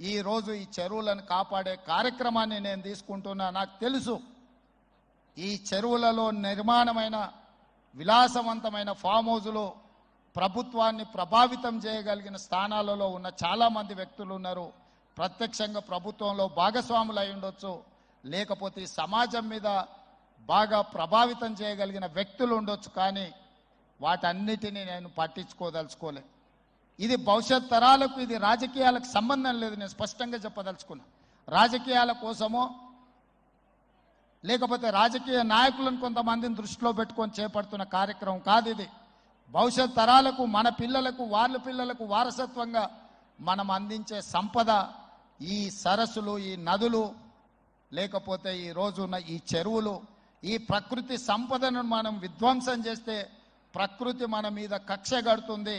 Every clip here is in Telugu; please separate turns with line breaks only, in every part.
ఈరోజు ఈ చెరువులను కాపాడే కార్యక్రమాన్ని నేను తీసుకుంటున్నా. నాకు తెలుసు ఈ చెరువులలో నిర్మాణమైన విలాసవంతమైన ఫామ్ హౌజులు ప్రభుత్వాన్ని ప్రభావితం చేయగలిగిన స్థానాలలో ఉన్న చాలామంది వ్యక్తులు ఉన్నారు. ప్రత్యక్షంగా ప్రభుత్వంలో భాగస్వాములు అయి ఉండొచ్చు. లేకపోతే సమాజం మీద బాగా ప్రభావితం చేయగలిగిన వ్యక్తులు ఉండొచ్చు. కానీ వాటన్నిటినీ నేను పట్టించుకోదలుచుకోలేదు ఇది భవిష్యత్ తరాలకు ఇది రాజకీయాలకు సంబంధం లేదు. నేను స్పష్టంగా చెప్పదలుచుకున్నా. రాజకీయాల కోసమో లేకపోతే రాజకీయ నాయకులను కొంతమందిని దృష్టిలో పెట్టుకొని చేపడుతున్న కార్యక్రమం కాదు ఇది. భవిష్యత్ తరాలకు మన పిల్లలకు వాళ్ళ పిల్లలకు వారసత్వంగా మనం అందించే సంపద ఈ సరస్సులు ఈ నదులు లేకపోతే ఈ రోజున్న ఈ చెరువులు ఈ ప్రకృతి సంపదను మనం విధ్వంసం చేస్తే ప్రకృతి మన మీద కక్ష కడుతుంది.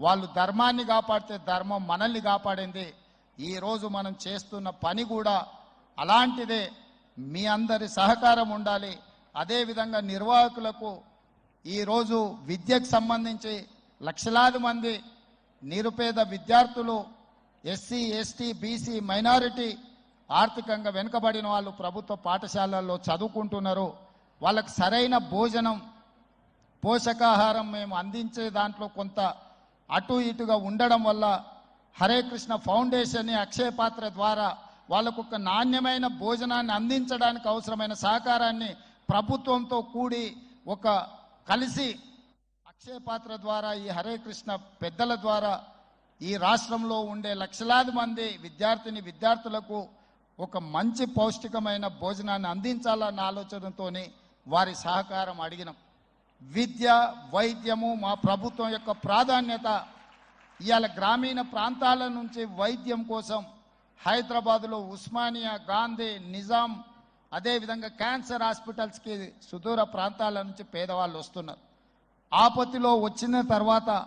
వాళ్ళు ధర్మాన్ని కాపాడితే ధర్మం మనల్ని కాపాడింది. ఈరోజు మనం చేస్తున్న పని కూడా అలాంటిదే. మీ అందరి సహకారం ఉండాలి. అదేవిధంగా నిర్వాహకులకు ఈరోజు విద్యకు సంబంధించి లక్షలాది మంది నిరుపేద విద్యార్థులు ఎస్సీ ఎస్టీ బీసీ మైనారిటీ ఆర్థికంగా వెనుకబడిన వాళ్ళు ప్రభుత్వ పాఠశాలల్లో చదువుకుంటున్నారు. వాళ్ళకు సరైన భోజనం పోషకాహారం మేము అందించే దాంట్లో కొంత అటు ఇటుగా ఉండడం వల్ల హరే కృష్ణ ఫౌండేషన్ అక్షయ పాత్ర ద్వారా వాళ్ళకు ఒక నాణ్యమైన భోజనాన్ని అందించడానికి అవసరమైన సహకారాన్ని ప్రభుత్వంతో కూడి ఒక కలిసి అక్షయ పాత్ర ద్వారా ఈ హరే కృష్ణ పెద్దల ద్వారా ఈ రాష్ట్రంలో ఉండే లక్షలాది మంది విద్యార్థిని విద్యార్థులకు ఒక మంచి పౌష్టికమైన భోజనాన్ని అందించాలన్న ఆలోచనతోనే వారి సహకారం అడిగినాం. విద్య వైద్యము మా ప్రభుత్వం యొక్క ప్రాధాన్యత. ఇవాళ గ్రామీణ ప్రాంతాల నుంచి వైద్యం కోసం హైదరాబాదులో ఉస్మానియా గాంధీ నిజాం అదేవిధంగా క్యాన్సర్ హాస్పిటల్స్కి సుదూర ప్రాంతాల నుంచి పేదవాళ్ళు వస్తున్నారు. ఆపత్తిలో వచ్చిన తర్వాత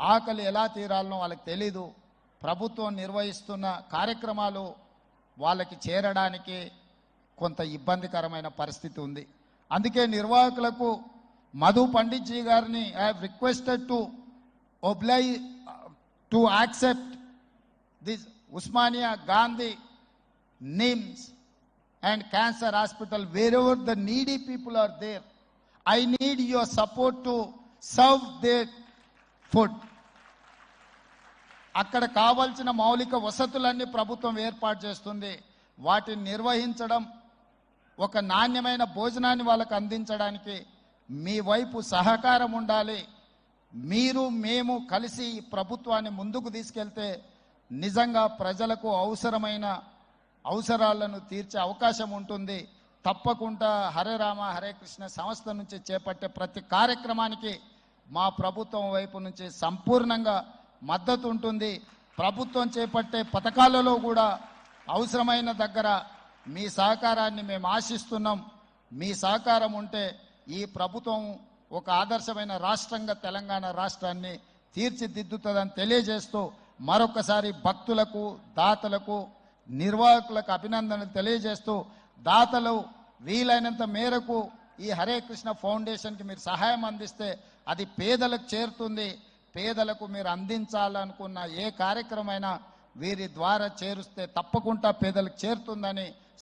ఆకలి ఎలా తీరాలనో వాళ్ళకి తెలీదు. ప్రభుత్వం నిర్వహిస్తున్న కార్యక్రమాలు వాళ్ళకి చేరడానికి కొంత ఇబ్బందికరమైన పరిస్థితి ఉంది. అందుకే నిర్వాహకులకు మధు పండిత్ జీ గారిని I have requested to oblige to accept this Osmania Gandhi NIMS and cancer hospital wherever the needy people are there I need your support to serve their food అక్కడ కావాల్సిన మౌలిక వసతులన్నీ ప్రభుత్వం ఏర్పాటు చేస్తుంది. వాటిని నిర్వహించడం ఒక నాణ్యమైన భోజనాన్ని వాళ్ళకు అందించడానికి మీ వైపు సహకారం ఉండాలి. మీరు మేము కలిసి ప్రభుత్వాన్ని ముందుకు తీసుకెళ్తే నిజంగా ప్రజలకు అవసరమైన అవసరాలను తీర్చే అవకాశం ఉంటుంది. తప్పకుండా హరే రామ హరే కృష్ణ సంస్థ నుంచి చేపట్టే ప్రతి కార్యక్రమానికి మా ప్రభుత్వం వైపు నుంచి సంపూర్ణంగా మద్దతు ఉంటుంది. ప్రభుత్వం చేపట్టే పథకాలలో కూడా అవసరమైన దగ్గర మీ సహకారాన్ని మేము ఆశిస్తున్నాం. మీ సహకారం ఉంటే ఈ ప్రభుత్వం ఒక ఆదర్శమైన రాష్ట్రంగా తెలంగాణ రాష్ట్రాన్ని తీర్చిదిద్దుతుందని తెలియజేస్తూ మరొకసారి భక్తులకు దాతలకు నిర్వాహకులకు అభినందనలు తెలియజేస్తూ దాతలు వీలైనంత మేరకు ఈ హరే కృష్ణ ఫౌండేషన్కి మీరు సహాయం అందిస్తే అది పేదలకు చేరుతుంది. పేదలకు మీరు అందించాలనుకున్న ఏ కార్యక్రమైనా వీరి ద్వారా చేరుస్తే తప్పకుండా పేదలకు చేరుతుందని